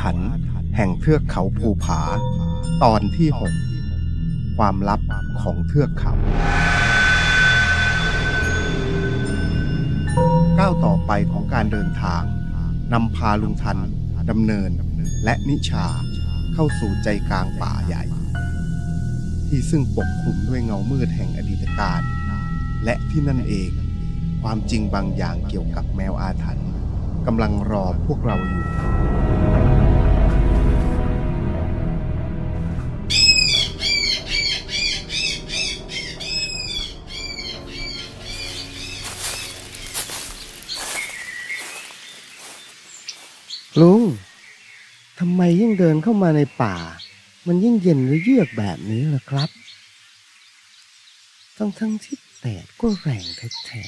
ถรรพ์แห่งเทือกเขาภูผา ตอนที่หกความลับของเทือกเขาก้าวต่อไปของการเดินทางนำพาลุงทันดำเนินและนิชาเข้าสู่ใจกลางป่าใหญ่ ที่ซึ่งปกคลุมด้วยเงามืดแห่งอดีตการและที่นั่นเอง ความจริงบางอย่างเกี่ยวกับแมวอาถรรพ์กำลังรอพวกเราอยู่ ลุงทำไมยิ่งเดินเข้ามาในป่า มันยิ่งเย็นและเยือกแบบนี้ล่ะครับทั้งทั้งๆที่แดดก็แรงแท้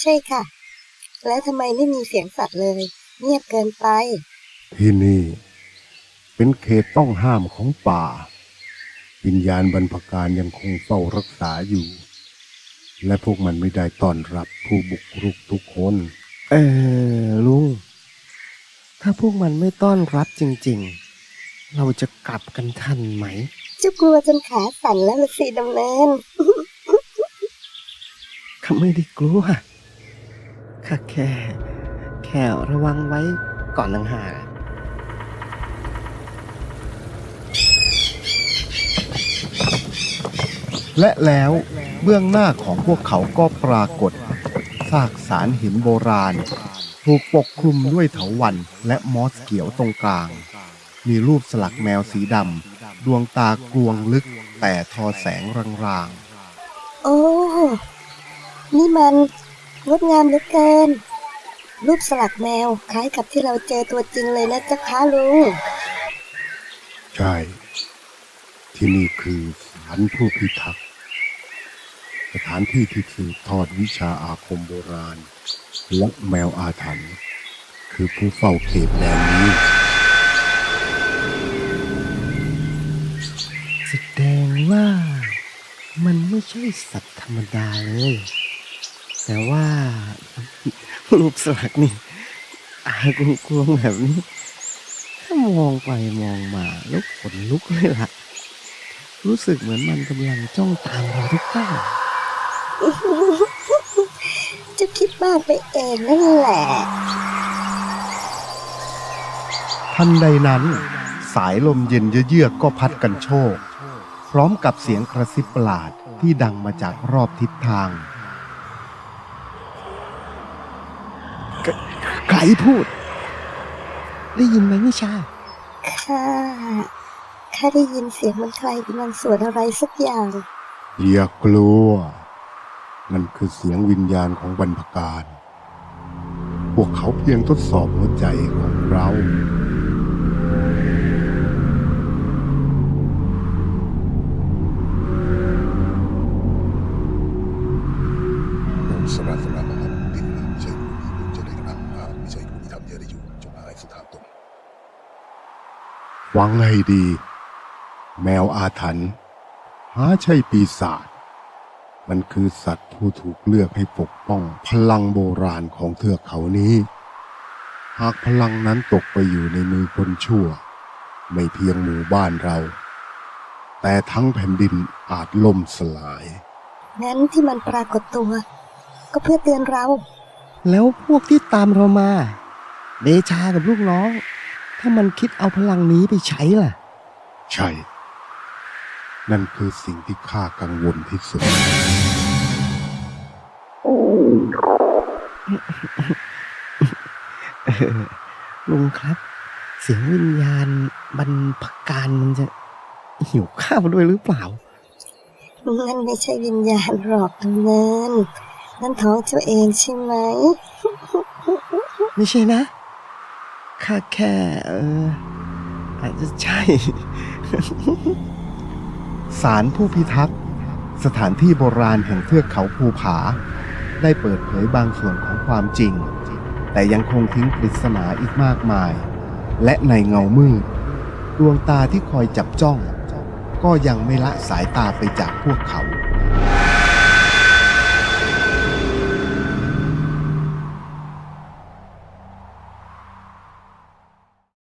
ใช่ค่ะ แล้วทำไมไม่มีเสียงสัตว์เลย เงียบเกินไป ที่นี่ เป็นเขตต้องห้ามของป่า วิญญาณบรรพการยังคงเฝ้ารักษาอยู่ และพวกมันไม่ได้ต้อนรับผู้บุกรุกทุกคนๆเออลุง ถ้าพวกมันไม่ต้อนรับจริงๆ เราจะกลับกันทันไหมเจ้ากลัวจนขาสั่นแล้วละสิดำเนินข้าไม่ได้กลัวข้าแค่ แค่ระวังไว้ก่อนลังหากและแล้วเบื้องหน้าของพวกเขาก็ปรากฏซากสารหินโบราณ ถูกปกคลุมด้วยเถาวัลย์และมอสเขียวตรงกลาง มีรูปสลักแมวสีดำดวงตากลวงลึกแต่ทอแสงรางโอ้ นี่มันงดงามเหลือเกิน รูปสลักแมวคล้ายกับที่เราเจอตัวจริงเลยนะเจ้าคะลุง ใช่ ที่นี่คือศาลผู้พิทักษ์ สถานที่ที่สืบทอดวิชาอาคมโบราณ และแมวอาถรรพ์คือผู้เฝ้าเขตแดนนี้ แสดงว่ามันไม่ใช่สัตว์ธรรมดาเลย แต่ว่า รูปสลักนี่อากลวงแบบนี้ถ้ามองไปมองมาแล้วขนลุกเลยล่ะ รู้สึกเหมือนมันกำลังจ้องตามเราทุกก้าวเจะคิดมากไปเองนั่นแหละๆทันใดนั้น สายลมเย็นเยือกๆก็พัดกันโชก พร้อมกับเสียงกระซิบประหลาดที่ดังมาจากรอบทิศทาง ใครพูด ได้ยินไหมนิชา ข้า ข้าได้ยินเสียงเหมันใครกำลังสวดอะไรสักอย่าง อย่ากลัว นั่นคือเสียงวิญญาณของบรรพการ พวกเขาเพียงทดสอบหัวใจของเราองค์สราสนามหาบุตรไม่ใช่ผู้มีบุญจะได้กระทำอาไม่ใช่ผู้มีธรรมจะได้อยู่จงอายสถานตนหวังให้ดี แมวอาถรรพ์หาใช่ปีศาจ มันคือสัตว์ผู้ถูกเลือกให้ปกป้องพลังโบราณของเทือกเขานี้ หากพลังนั้นตกไปอยู่ในมือคนชั่ว ไม่เพียงหมู่บ้านเรา แต่ทั้งแผ่นดินอาจล่มสลาย งั้นที่มันปรากฏตัว ก็เพื่อเตือนเรา แล้วพวกที่ตามเรามาเดชากับลูกน้อง ถ้ามันคิดเอาพลังนี้ไปใช้ล่ะ ใช่ นั่นคือสิ่งที่ข้ากังวลที่สุด เออลุงครับ เสียงวิญญาณบรรพการมันจะหิวข้าวด้วยหรือเปล่า นั่นไม่ใช่วิญญาณหรอกดำเนินนั่นท้องเจ้าเองใช่ไหม ไม่ใช่นะ ข้าแค่ เอออาจจะใช่ ศาลผู้พิทักษ์ สถานที่โบราณแห่งเทือกเขาภูผา ได้เปิดเผยบางส่วนของความจริง แต่ยังคงทิ้งปริศนาอีกมากมาย และในเงามืด ดวงตาที่คอยจับจ้อง ก็ยังไม่ละสายตาไปจากพวกเขา